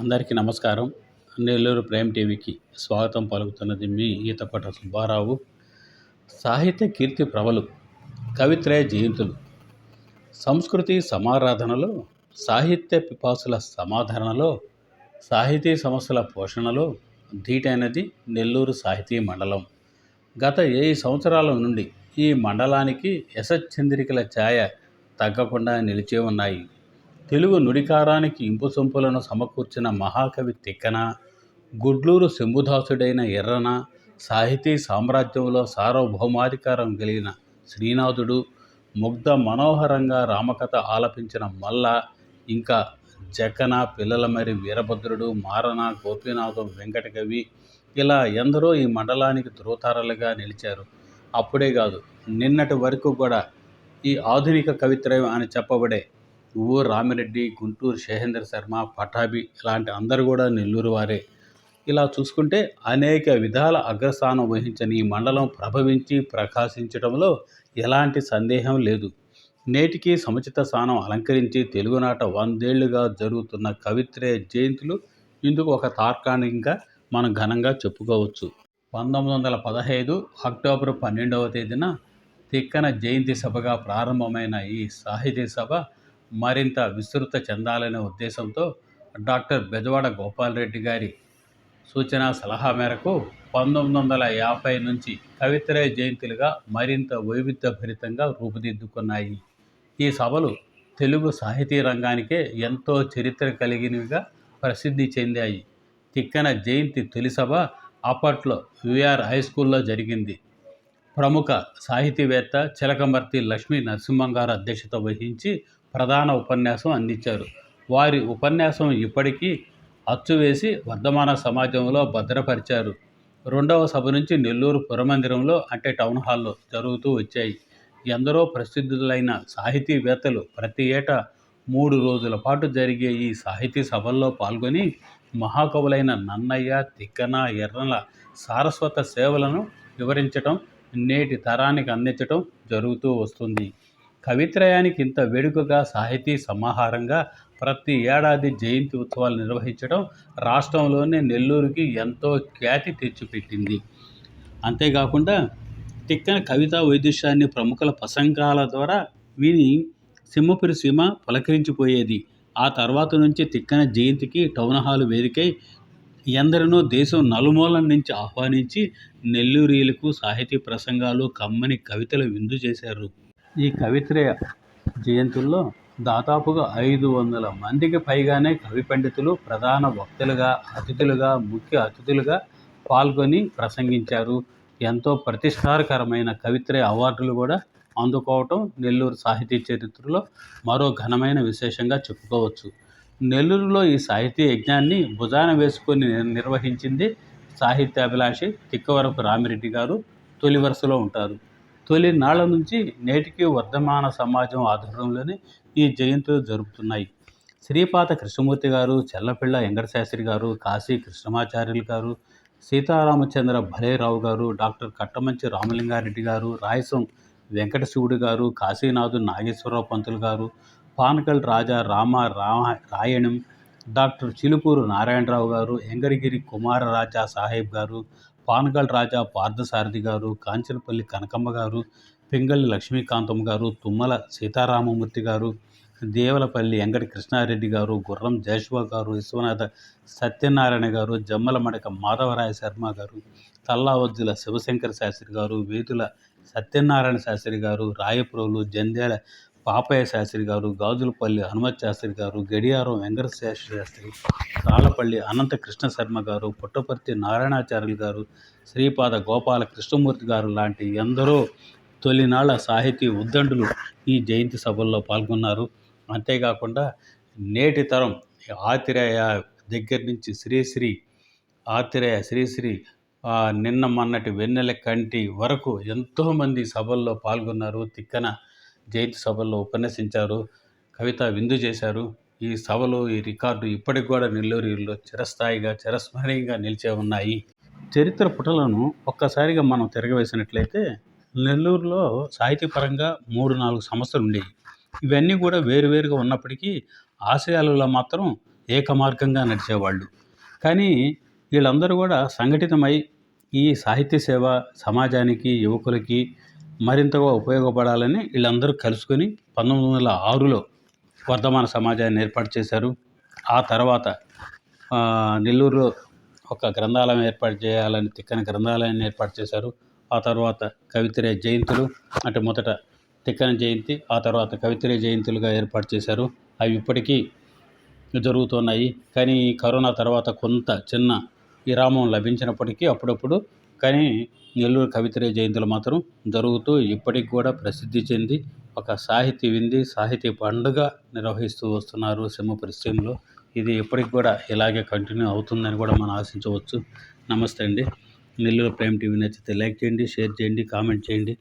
అందరికీ నమస్కారం. నెల్లూరు ప్రేమ్ టీవీకి స్వాగతం పలుకుతున్నది మీ ఈతపట సుబ్బారావు. సాహిత్య కీర్తి ప్రబలు కవిత్రయ జయంతులు. సంస్కృతి సమారాధనలో సాహిత్య పిపాసుల సమాధరణలో సాహితీ సమస్యల పోషణలో ధీటైనది నెల్లూరు సాహితీ మండలం. గత ఏడు సంవత్సరాల నుండి ఈ మండలానికి యశచంద్రికల ఛాయ తగ్గకుండా నిలిచి ఉన్నాయి. తెలుగు నుడికారానికి ఇంపు సొంపులను సమకూర్చిన మహాకవి తిక్కన గుడ్లూరు శంభుదాసుడైన ఎర్రన సాహితీ సామ్రాజ్యంలో సార్వభౌమాధికారం కలిగిన శ్రీనాథుడు ముగ్ధ మనోహరంగా రామకథ ఆలపించిన మల్ల ఇంకా జక్కన పిల్లలమరి వీరభద్రుడు మారన గోపీనాథం వెంకటకవి ఇలా ఎందరో ఈ మండలానికి ధృవతారలుగా నిలిచారు. అప్పుడే కాదు నిన్నటి వరకు కూడా ఈ ఆధునిక కవిత్రయం అని చెప్పబడే ఊ రామిరెడ్డి గుంటూరు శేహేందర్ శర్మ పటాభి ఇలాంటి అందరూ కూడా నెల్లూరు వారే. ఇలా చూసుకుంటే అనేక విధాల అగ్రస్థానం వహించిన ఈ మండలం ప్రభవించి ప్రకాశించడంలో ఎలాంటి సందేహం లేదు. నేటికి సముచిత స్థానం అలంకరించి తెలుగునాట వందేళ్ళుగా జరుగుతున్న కవిత్రయ జయంతులు ఇందుకు ఒక తార్కాణికంగా మనం ఘనంగా చెప్పుకోవచ్చు. పంతొమ్మిది వందల పదహైదు అక్టోబర్ పన్నెండవ తేదీన తిక్కన జయంతి సభగా ప్రారంభమైన ఈ సాహితీ సభ మరింత విస్తృత చెందాలనే ఉద్దేశంతో డాక్టర్ బెజవాడ గోపాలరెడ్డి గారి సూచన సలహా మేరకు పంతొమ్మిది వందల యాభై నుంచి కవిత్రయ జయంతులుగా మరింత వైవిధ్యభరితంగా రూపుదిద్దుకున్నాయి. ఈ సభలు తెలుగు సాహితీ రంగానికే ఎంతో చరిత్ర కలిగినవిగా ప్రసిద్ధి చెందాయి. తిక్కన జయంతి తొలి సభ అప్పట్లో విఆర్ హై స్కూల్లో జరిగింది. ప్రముఖ సాహితీవేత్త చిలకమర్తి లక్ష్మీ నరసింహం గారు అధ్యక్షత వహించి ప్రధాన ఉపన్యాసం అందించారు. వారి ఉపన్యాసం ఇప్పటికీ అచ్చువేసి వర్ధమాన సమాజంలో భద్రపరిచారు. రెండవ సభ నుంచి నెల్లూరు పురమందిరంలో అంటే టౌన్ హాల్లో జరుగుతూ వచ్చాయి. ఎందరో ప్రసిద్ధులైన సాహితీవేత్తలు ప్రతి ఏటా మూడు రోజుల పాటు జరిగే ఈ సాహితీ సభల్లో పాల్గొని మహాకవులైన నన్నయ్య తిక్కన ఎర్రల సారస్వత సేవలను వివరించటం నేటి తరానికి అందించటం జరుగుతూ వస్తుంది. కవిత్రయానికి ఇంత వేడుకగా సాహితీ సమాహారంగా ప్రతి ఏడాది జయంతి ఉత్సవాలు నిర్వహించడం రాష్ట్రంలోనే నెల్లూరుకి ఎంతో ఖ్యాతి తెచ్చిపెట్టింది. అంతేకాకుండా తిక్కన కవితా వైదుష్యాన్ని ప్రముఖుల ప్రసంగాల ద్వారా విని సింహపురి సీమ పలకరించిపోయేది. ఆ తర్వాత నుంచి తిక్కన జయంతికి టౌన్ హాల్ వేదికై ఎందరినో దేశం నలుమూలల నుంచి ఆహ్వానించి నెల్లూరీలకు సాహితీ ప్రసంగాలు కమ్మని కవితలు విందు చేశారు. ఈ కవిత్రయ జయంతుల్లో దాదాపుగా ఐదు వందల మందికి పైగానే కవి పండితులు ప్రధాన వక్తలుగా అతిథులుగా ముఖ్య అతిథులుగా పాల్గొని ప్రసంగించారు. ఎంతో ప్రతిష్టారకరమైన కవిత్రయ అవార్డులు కూడా అందుకోవటం నెల్లూరు సాహితీ చరిత్రలో మరో ఘనమైన విశేషంగా చెప్పుకోవచ్చు. నెల్లూరులో ఈ సాహితీ యజ్ఞాన్ని భుజాన వేసుకొని నిర్వహించింది సాహిత్యాభిలాషి తిక్కవరపు రామిరెడ్డి గారు తొలి వరుసలో ఉంటారు. తొలి నాళ్ళ నుంచి నేటికి వర్ధమాన సమాజం ఆధ్వర్యంలోనే ఈ జయంతులు జరుపుతున్నాయి. శ్రీపాత కృష్ణమూర్తి గారు చెల్లపిళ్ళ వెంకటశాస్త్రి గారు కాశీ కృష్ణమాచార్యులు గారు సీతారామచంద్ర భలేరావు గారు డాక్టర్ కట్టమంచి రామలింగారెడ్డి గారు రాయసం వెంకటశివుడు గారు కాశీనాథు నాగేశ్వరరావు పంతులు గారు పానకల్ రాజా రామ రామ రాయణం డాక్టర్ చిలుకూరు నారాయణరావు గారు ఎంగరిగిరి కుమారరాజా సాహెబ్ గారు పానగల్ రాజా పార్థసారథి గారు కాంచనపల్లి కనకమ్మ గారు పింగళి లక్ష్మీకాంతమ్మ గారు తుమ్మల సీతారామమూర్తి గారు దేవలపల్లి వెంకట కృష్ణారెడ్డి గారు గుర్రం జాషువా గారు విశ్వనాథ సత్యనారాయణ గారు జమ్మల మడక మాధవరాయ శర్మ గారు తల్లావజ్జుల శివశంకర శాస్త్రి గారు వేతుల సత్యనారాయణ శాస్త్రి గారు రాయప్రోలు జంధ్యాల పాపయ్య శాస్త్రి గారు గాజులపల్లి హనుమత్ శాస్త్రి గారు గడియారం వెంకటశేష శాస్త్రి తాళపల్లి అనంత కృష్ణ శర్మ గారు పుట్టపర్తి నారాయణాచార్యులు గారు శ్రీపాద గోపాల కృష్ణమూర్తి గారు లాంటి ఎందరో తొలినాళ్ళ సాహితీ ఉద్దండులు ఈ జయంతి సభల్లో పాల్గొన్నారు. అంతేకాకుండా నేటి తరం ఆతిరేయ దగ్గర నుంచి శ్రీశ్రీ ఆతిరేయ శ్రీశ్రీ నిన్న మొన్నటి వెన్నెల కంటి వరకు ఎంతోమంది సభల్లో పాల్గొన్నారు. తిక్కన జయంతి సభల్లో ఉపన్యసించారు. కవిత విందు చేశారు. ఈ సభలు ఈ రికార్డు ఇప్పటికి కూడా నెల్లూరులో చిరస్థాయిగా చిరస్మరణీయంగా నిలిచే ఉన్నాయి. చరిత్ర పుటలను ఒక్కసారిగా మనం తిరగవేసినట్లయితే నెల్లూరులో సాహితీపరంగా మూడు నాలుగు సంస్థలు ఉండేవి ఇవన్నీ కూడా వేరువేరుగా ఉన్నప్పటికీ ఆశయాలలో మాత్రం ఏకమార్గంగా నడిచేవాళ్ళు. కానీ వీళ్ళందరూ కూడా సంఘటితమై ఈ సాహిత్య సేవ సమాజానికి యువకులకి మరింతగా ఉపయోగపడాలని వీళ్ళందరూ కలుసుకొని పంతొమ్మిది వందల ఆరులో వర్ధమాన సమాజాన్ని ఏర్పాటు చేశారు. ఆ తర్వాత నెల్లూరులో ఒక గ్రంథాలయం ఏర్పాటు చేయాలని తిక్కన గ్రంథాలయాన్ని ఏర్పాటు చేశారు. ఆ తర్వాత కవిత్రే జయంతులు అంటే మొదట తిక్కన జయంతి ఆ తర్వాత కవిత్రే జయంతులుగా ఏర్పాటు చేశారు. అవి ఇప్పటికీ జరుగుతున్నాయి. కానీ కరోనా తర్వాత కొంత చిన్న విరామం లభించినప్పటికీ అప్పుడప్పుడు కానీ నెల్లూరు కవితరే జయంతులు మాత్రం జరుగుతూ ఇప్పటికి కూడా ప్రసిద్ధి చెంది ఒక సాహితీ వింది సాహితీ పండుగ నిర్వహిస్తూ వస్తున్నారు సింహ పరిశ్రమలో. ఇది ఎప్పటికి కూడా ఇలాగే కంటిన్యూ అవుతుందని కూడా మనం ఆశించవచ్చు. నమస్తే అండి. నెల్లూరు ప్రైమ్ టీవీ నచ్చితే లైక్ చేయండి షేర్ చేయండి కామెంట్ చేయండి.